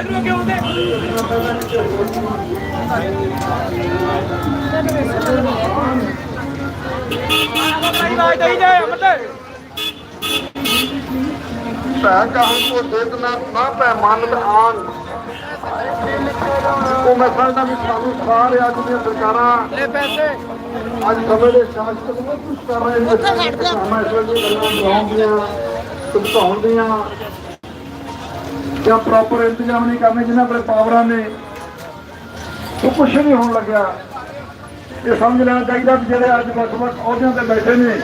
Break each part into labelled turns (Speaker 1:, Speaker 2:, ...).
Speaker 1: ਇਧਰੋਂ ਕਿਉਂ ਹੁੰਦੇ
Speaker 2: ਭੈ ਕਹੂੰ ਕੋ ਦੇਖ ਨਾ ਨਾ ਭੈ ਮਨ ਆਨ ਉਹ ਮੈਂ ਸਮਝਦਾ ਵੀ ਸਾਨੂੰ ਸਾਰੇ ਅੱਜ ਦੀਆਂ ਸਰਕਾਰਾਂ
Speaker 1: ਲੈ ਪੈਸੇ।
Speaker 2: ਅੱਜ ਸਮੇਂ ਦੇ ਸ਼ਾਸਕ ਬਹੁਤ ਕੁਝ ਕਰ ਰਹੇ ਨੇ। ਉੱਥੇ ਖੜ ਜਾ। ਮੈਂ ਇਸ ਵੇਲੇ ਗੱਲਾਂ ਬਣਾਉਂਦੀਆਂ ਧਮਕਾਉਂਦੀਆਂ ਜਾਂ ਪ੍ਰੋਪਰ ਇੰਤਜ਼ਾਮ ਨਹੀਂ ਕਰਨੇ, ਜਿਨ੍ਹਾਂ ਕੋਲ ਪਾਵਰਾਂ ਨੇ, ਉਹ ਕੁਛ ਨਹੀਂ ਹੋਣ ਲੱਗਿਆ। ਇਹ ਸਮਝ ਲੈਣਾ ਚਾਹੀਦਾ ਵੀ ਜਿਹੜੇ ਅੱਜ ਵੱਖ-ਵੱਖ ਅਹੁਦਿਆਂ ਤੇ ਬੈਠੇ ਨੇ,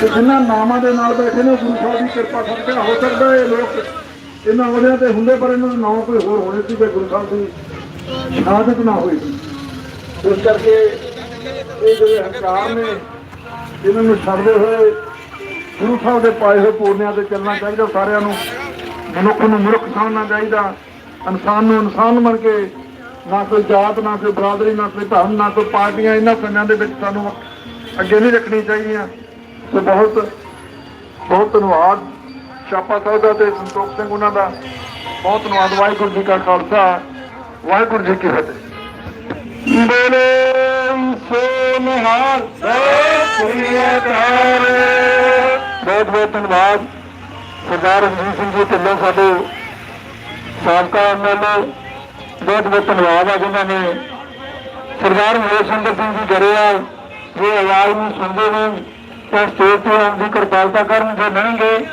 Speaker 2: ਤੇ ਜਿਨ੍ਹਾਂ ਨਾਮਾਂ ਦੇ ਨਾਲ ਬੈਠੇ ਨੇ, ਗੁਰੂ ਸਾਹਿਬ ਦੀ ਕਿਰਪਾ ਕਰਕੇ ਹੋ ਸਕਦਾ ਇਹ ਲੋਕ ਇਹਨਾਂ ਅਹੁਦਿਆਂ ਤੇ ਹੁੰਦੇ, ਪਰ ਇਹਨਾਂ ਦੇ ਨਾਮ ਕੋਈ ਹੋਰ ਹੋਣੇ ਸੀ ਤੇ ਗੁਰੂ ਸਾਹਿਬ ਦੀ ਸ਼ਹਾਦਤ ਨਾ ਹੋਈ ਇਸ ਕਰਕੇ ਇਹ ਜਿਹੜੇ ਹੰਕਾਰ ਨੇ, ਇਹਨਾਂ ਨੂੰ ਛੱਡਦੇ ਹੋਏ ਗੁਰੂ ਸਾਹਿਬ ਦੇ ਪਾਏ ਹੋਏ ਪੂਰਨਿਆਂ ਤੇ ਚੱਲਣਾ ਚਾਹੀਦਾ ਸਾਰਿਆਂ ਨੂੰ। ਮਨੁੱਖ ਨੂੰ ਮਨੁੱਖ ਸਮਝਣਾ ਚਾਹੀਦਾ। ਇਨਸਾਨ ਨੂੰ ਇਨਸਾਨ ਮੰਨ ਕੇ ਨਾ ਕੋਈ ਜਾਤ ਨਾ ਕੋਈ ਬਰਾਦਰੀ ਨਾ ਕੋਈ ਧਰਮ ਨਾ ਕੋਈ ਪਾਰਟੀਆਂ ਇਹਨਾਂ ਸੰਗਾਂ ਦੇ ਵਿੱਚ ਸਾਨੂੰ ਅੱਗੇ ਨਹੀਂ ਰੱਖਣੀ ਚਾਹੀਦੀਆਂ। ਤੇ ਬਹੁਤ ਬਹੁਤ ਧੰਨਵਾਦ। ਛਾਪਾ ਸਾਹਿਬ ਦਾ ਤੇ ਸੰਤੋਖ ਸਿੰਘ ਉਹਨਾਂ ਦਾ। ਬਹੁਤ ਧੰਨਵਾਦ। ਵਾਹਿਗੁਰੂ ਜੀ ਕਾ ਖਾਲਸਾ। ਵਾਹਿਗੁਰੂ ਜੀ ਕੀ ਫਤਿਹ। ਬੋਲੇ ਸੋ ਨਿਹਾਲ ਬਹੁਤ ਬਹੁਤ ਧੰਨਵਾਦ। ਸਰਦਾਰ ਰਣਜੀਤ ਸਿੰਘ ਜੀ ਢਿੱਲੋਂ ਸਾਡੇ ਸਾਬਕਾ ਐਮਐਲਏ ਬਹੁਤ ਬਹੁਤ ਧੰਨਵਾਦ ਆ ਜਿਨ੍ਹਾਂ ਨੇ ਸਰਦਾਰ ਮਹੇਸ਼ ਸਿੰਘ ਜੀ ਗਰੇਵਾਲ ਜੋ ਆਵਾਜ਼ ਨੂੰ ਸੁਣਦੇ ਨੇ ਤਾਂ ਸਟੇਜ ਤੇ ਆਉਣ ਦੀ ਕਿਰਪਾਲਤਾ ਕਰਨ, ਜੇ ਨਹੀਂ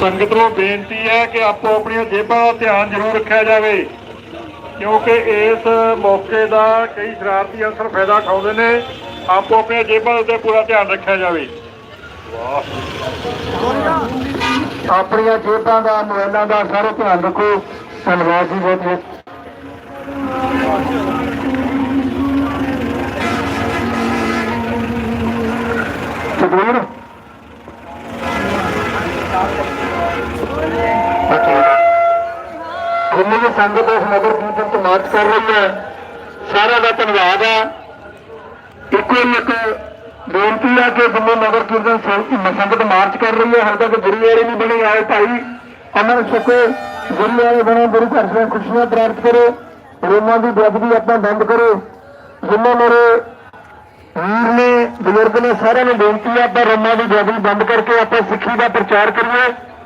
Speaker 2: ਸੰਗਤ ਨੂੰ ਬੇਨਤੀ ਹੈ ਕਿ ਆਪੋ ਆਪਣੀਆਂ ਜੇਬਾਂ ਦਾ ਧਿਆਨ ਜ਼ਰੂਰ ਰੱਖਿਆ ਜਾਵੇ, ਕਿਉਂਕਿ ਇਸ ਮੌਕੇ ਦਾ ਕਈ ਸ਼ਰਾਰਤੀ ਅਨਸਰ ਫਾਇਦਾ ਉਠਾਉਂਦੇ ਨੇ। ਆਪੋ ਆਪਣੀਆਂ ਜੇਬਾਂ ਉੱਤੇ ਪੂਰਾ ਧਿਆਨ ਰੱਖਿਆ ਜਾਵੇ। ਆਪਣੀਆਂ ਜੇਬਾਂ ਦਾ, ਮੋਬਾਈਲਾਂ ਦਾ ਸਾਰਾ ਧਿਆਨ ਰੱਖੋ। ਧੰਨਵਾਦ ਜੀ ਬਹੁਤ ਬਹੁਤ। ਸਤਿਗੁਰੂ ਜਿੰਨੀ ਵੀ ਸੰਗਤ ਇਸ ਨਗਰ ਕੀਰਤਨ ਤੋਂ ਮਾਰਚ ਕਰ ਰਹੀ ਹੈ। ਸਾਰਿਆਂ ਦਾ ਧੰਨਵਾਦ ਹੈ। ਇੱਕੋ ਹੀ ਇੱਕ ਬੇਨਤੀ ਆ ਕਿ ਜਿੰਨੇ ਨਗਰ ਕੀਰਤਨ ਸੰਗਤ ਮਾਰਚ ਕਰ ਰਹੀ ਹੈ ਹਾਲੇ ਤੱਕ ਗੁਰੂ ਵਾਲੇ ਨਹੀਂ ਬਣੇ, ਆਏ ਭਾਈ ਅਮਰ ਛਕੋ ਗੁਰੂ ਵਾਲੇ ਬਣੇ, ਗੁਰੂ ਘਰ ਦੀਆਂ ਖੁਸ਼ੀਆਂ ਪ੍ਰਾਪਤ ਕਰੋ, ਰੋਮਾਂ ਦੀ ਬੇਅਦਬੀ ਆਪਾਂ ਬੰਦ ਕਰੋ। ਜਿੰਨੇ ਮੇਰੇ ਵੀਰ ਨੇ, ਬਜ਼ੁਰਗ ਨੇ, ਸਾਰਿਆਂ ਨੂੰ ਬੇਨਤੀ ਆ, ਆਪਾਂ ਰੋਮਾਂ ਦੀ ਬੇਅਦਬੀ ਬੰਦ ਕਰਕੇ ਆਪਾਂ ਸਿੱਖੀ ਦਾ ਪ੍ਰਚਾਰ ਕਰੀਏ।